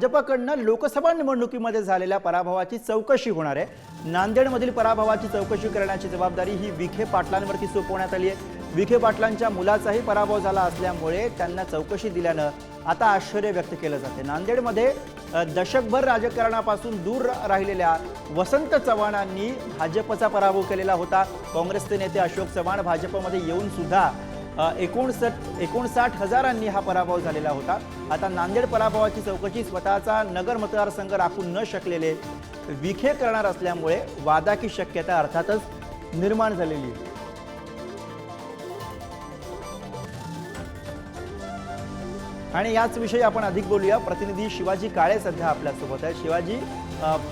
भाजपाकडनं लोकसभा निवडणुकीमध्ये झालेल्या पराभवाची चौकशी होणार आहे. नांदेडमधील पराभवाची चौकशी करण्याची जबाबदारी ही विखे पाटलांवरती सोपवण्यात आली आहे. विखे पाटलांच्या मुलाचाही पराभव झाला असल्यामुळे त्यांना चौकशी दिल्यानं आता आश्चर्य व्यक्त केलं जाते. नांदेडमध्ये दशकभर राजकारणापासून दूर राहिलेल्या वसंत चव्हाणांनी भाजपचा पराभव केलेला होता. काँग्रेसचे नेते अशोक चव्हाण भाजपमध्ये येऊन सुद्धा एकोणसठ एकोणसाठ हजारांनी हा पराभव झालेला होता. आता नांदेड पराभवाची चौकशी स्वतःचा नगर मतदारसंघ राखून न शकलेले विखे करणार असल्यामुळे वादाची शक्यता अर्थातच निर्माण झालेली आहे. आणि याच विषयी आपण अधिक बोलूया. प्रतिनिधी शिवाजी काळे सध्या आपल्यासोबत आहे शिवाजी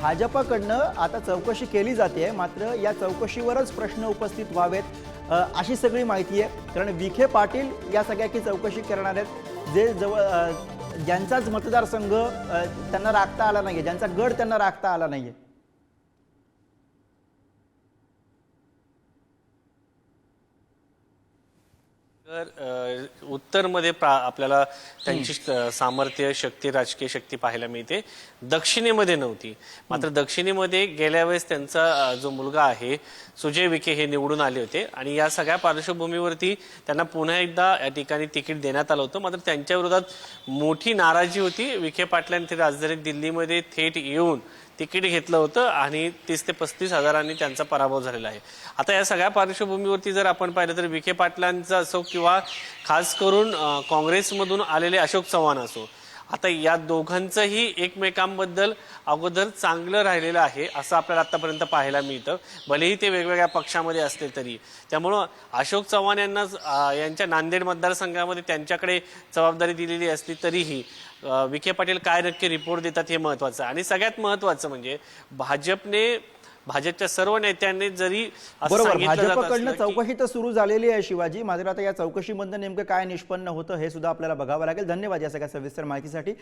भाजपाकडनं आता चौकशी केली जाते मात्र या चौकशीवरच प्रश्न उपस्थित व्हावेत. अशी सगळी माहिती आहे. कारण विखे पाटील या सगळ्याची चौकशी करणार आहेत. जे जवळ ज्यांचाच मतदारसंघ त्यांना राखता आला नाहीये. ज्यांचा गड त्यांना राखता आला नाहीये. तर उत्तरमध्ये प्रा आपल्याला त्यांची सामर्थ्य शक्ती राजकीय शक्ती पाहायला मिळते. दक्षिणेमध्ये नव्हती. मात्र दक्षिणेमध्ये गेल्या वेळेस त्यांचा जो मुलगा आहे सुजय विखे हे निवडून आले होते. आणि या सगळ्या पार्श्वभूमीवरती त्यांना पुन्हा एकदा या ठिकाणी तिकीट देण्यात आलं होतं. मात्र त्यांच्या विरोधात मोठी नाराजी होती. विखे पाटलांनी ते राजधानी दिल्लीमध्ये थेट येऊन तिकीट घेतलं होतं आणि तीस ते पस्तीस हजारांनी त्यांचा पराभव झालेला आहे. आता या सगळ्या पार्श्वभूमीवरती जर आपण पाहिलं तर विखे पाटलांचा असो किंवा खास करून काँग्रेसमधून आलेले अशोक चव्हाण असो आता या दोघांचंही एकमेकांबद्दल अगोदर चांगलं राहिलेलं आहे असं आपल्याला आतापर्यंत पाहायला मिळतं. भलेही ते वेगवेगळ्या पक्षामध्ये असले तरी. त्यामुळं अशोक चव्हाण यांना यांच्या नांदेड मतदारसंघामध्ये त्यांच्याकडे जबाबदारी दिलेली असली तरीही विखे पाटील काय नक्की रिपोर्ट देतात हे महत्वाचं. आणि सगळ्यात महत्वाचं म्हणजे भाजपने भाजपच्या सर्व नेत्यांनी जरी बरोबर भाजपकडनं चौकशी तर सुरू झालेली आहे शिवाजी. मात्र आता या चौकशीमधनं नेमकं काय निष्पन्न होतं हे सुद्धा आपल्याला बघावं लागेल. धन्यवाद या सगळ्या सविस्तर माहितीसाठी.